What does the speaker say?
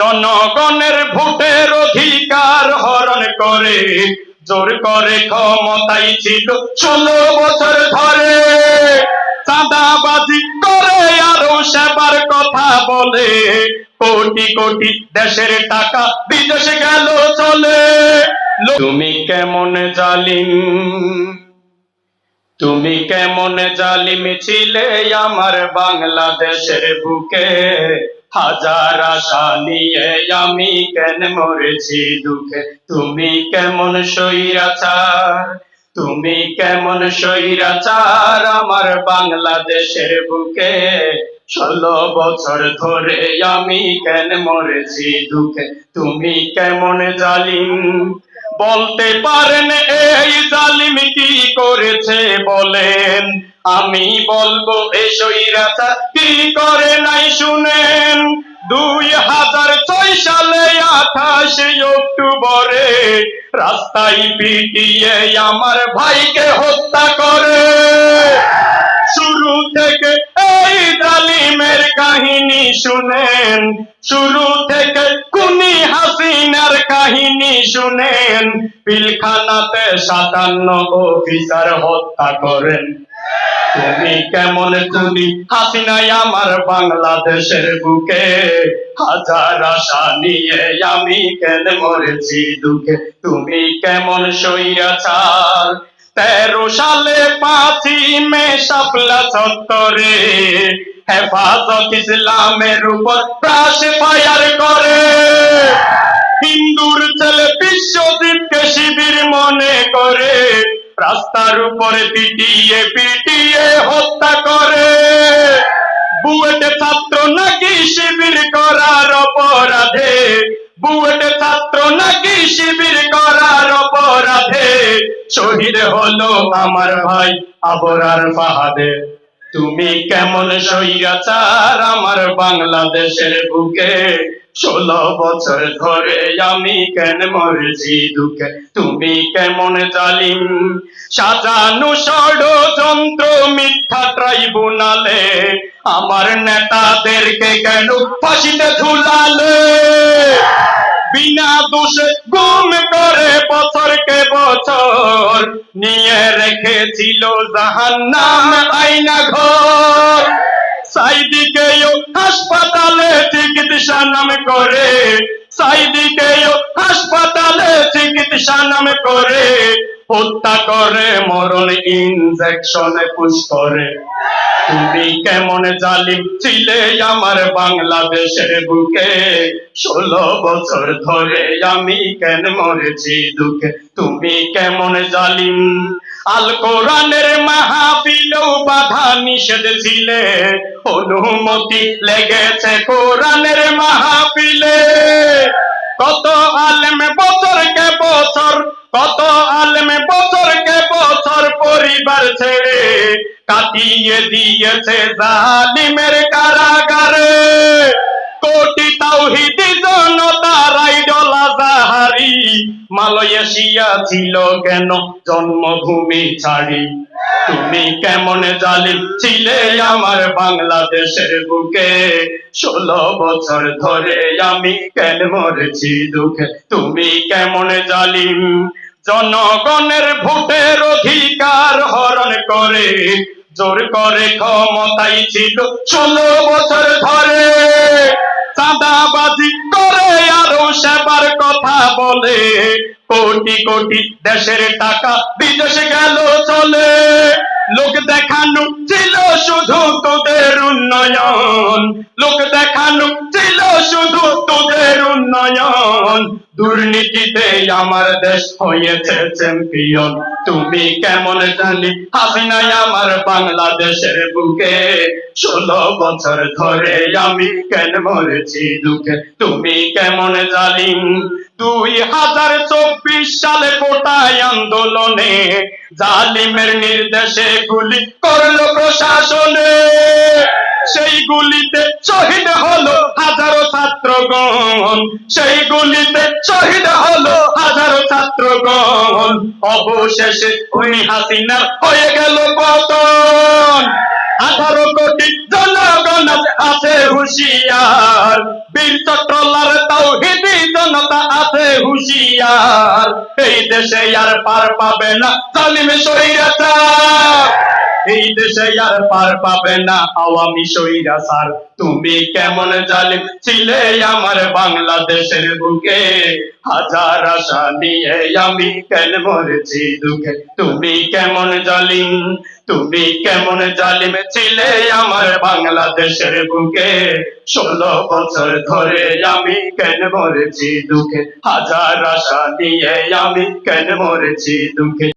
জনগণের ভোটের অধিকার হরণ করে, জোর করে ক্ষমতাই ছিল ষোলো বছর ধরে। চাঁদাবাজি করে আরও সেবার কথা বলে, কোটি কোটি দেশের টাকা বিদেশে গেল চলে। তুমি কেমন জালিম? তুমি কেমন জালিম ছিলে আমার বাংলাদেশের বুকে? হাজার আশা নিয়ে আমি কেন মরেছি দুঃখে? তুমি কেমন সইরাচার তুমি কেমন সইরাচার আমার বাংলাদেশের বুকে? ষোলো বছর ধরে আমি কেন মরেছি দুঃখে? তুমি কেমন জালিম? বলতে পারেন, এই জালিম কি করেছে বলেন? আমি বলব, এই সইরাচা কি করে নাই শুনেন? দুই হাজার ছয় সালে আঠাশে অক্টোবরে রাস্তায় পিটিয়ে আমার ভাইকে হত্যা করে। শুরু থেকে এই জালিমের কাহিনী শুনেন। শুরু থেকে হাসিনার কাহিনী শুনেন, পিলখানাতে সাতান্ন অফিসার হত্যা করেন। তুমি কেমন তুমি হাসিনাই আমার বাংলাদেশের বুকে। হাজার আশা নিয়ে আমি কেন মরেছি দুঃখে? তুমি কেমন সইয়াচার তেরো সালে পাঁচই মে শাপলা চত্বরে হেফাজত ইসলামের উপর প্রাস ফায়ার করে। রাস্তার উপরে পিটিয়ে পিটিয়ে হত্যা করে। বুয়েটে ছাত্র নাকি শিবির করার অপরাধে? বুয়েটে ছাত্র নাকি শিবির করার অপরাধে? শহীদ হলো আমার ভাই আবরার ফাহাদে তুমি কেমন সইয়াচার আমার বাংলাদেশের বুকে? ষোলো বছর ধরে আমি কেন মরেছি দুঃখে? তুমি কেমন জালিম? সাজানো ষড়যন্ত্র মিথ্যা ট্রাইব্যুনালে আমার নেতাদেরকে কেন ফাঁসিতে ঝুলালে? বিনা দোষে বছরকে বছর নিয়ে রেখেছিল জাহান্নাম আইনা ঘর। সাইদিকেও হাসপাতালে চিকিৎসা নাম করে সাইদিকেও হাসপাতালে চিকিৎসা নাম করে। হত্যা করে, মরণ ইনজেকশনে পুশ করে। তুমি কেমন জালিম ছিলে আমার বাংলাদেশের বুকে। ষোলো বছর ধরে আমি কেন মরেছি দুঃখে? তুমি কেমন জালিম? আল কোরআনের মাহফিলেও বাধা নিষেধ ছিলে। অনুমতি লেগেছে কোরআনের মাহফিলে। কত আলেম বছর কে বছর, কত পরিবার ছেড়ে কাটিয়ে দিয়েছে জালিমের কারাগারে কোটি তাওহিদি জনতার আইডল আজাহারি মালয়েশিয়া ছিল কেন জন্মভূমি ছাড়ি? তুমি কেমন জালিম ছিলে আমার বাংলাদেশের বুকে? ষোলো বছর ধরে আমি কেন মরেছি দুঃখে? তুমি কেমন জালিম? জনগণের ভোটের করে, জোর করে ক্ষমতাই ছিল ষোলো বছর ধরে। চাঁদাবাজি করে আরও সেবার কথা বলে। কোটি কোটি দেশের টাকা বিদেশে গেল চলে। লোক দেখানো ছিল শুধু তোদের উন্নয়ন। লোক দেখানো ছিল শুধু তোদের উন্নয়ন। দুর্নীতিতে আমার দেশ হয়েছে চ্যাম্পিয়ন তুমি কেমন জানি হাসিনাই আমার বাংলাদেশের বুকে। ষোলো বছর ধরে আমি কেন মরেছি দুঃখে? তুমি কেমন জালিম দুই হাজার চব্বিশ সালে কোটায় আন্দোলনে জালিমের নির্দেশে গুলি করল প্রশাসনে। সেই গুলিতে শহীদ হলো হাজারো ছাত্রগণ। সেই গুলিতে শহীদ হলো হাজারো ছাত্রগণ। অবশেষে উনি হাসিনার হয়ে গেল পতন। আঠারো কোটি আছে- হুশিয়ার। বীর চট্টলার তাও হিদি জনতা আছে হুশিয়ার। এই দেশে আর পার পাবে না। জালিম স্বৈরাচার এই দেশে আর পার পাবে না। আওয়ামী স্বৈরাচার তুমি কেমন জালিম? ছিলে আমার বাংলাদেশের বুকে। হাজার আশা নিয়ে আমি কেন মরেছি দুঃখে? তুমি কেমন জালিম? তুমি কেমন জালিম? ছিলে আমার বাংলাদেশের বুকে। ষোলো বছর ধরে আমি কেন মরেছি দুঃখে? হাজার আশা নিয়ে আমি কেন মরেছি দুঃখে?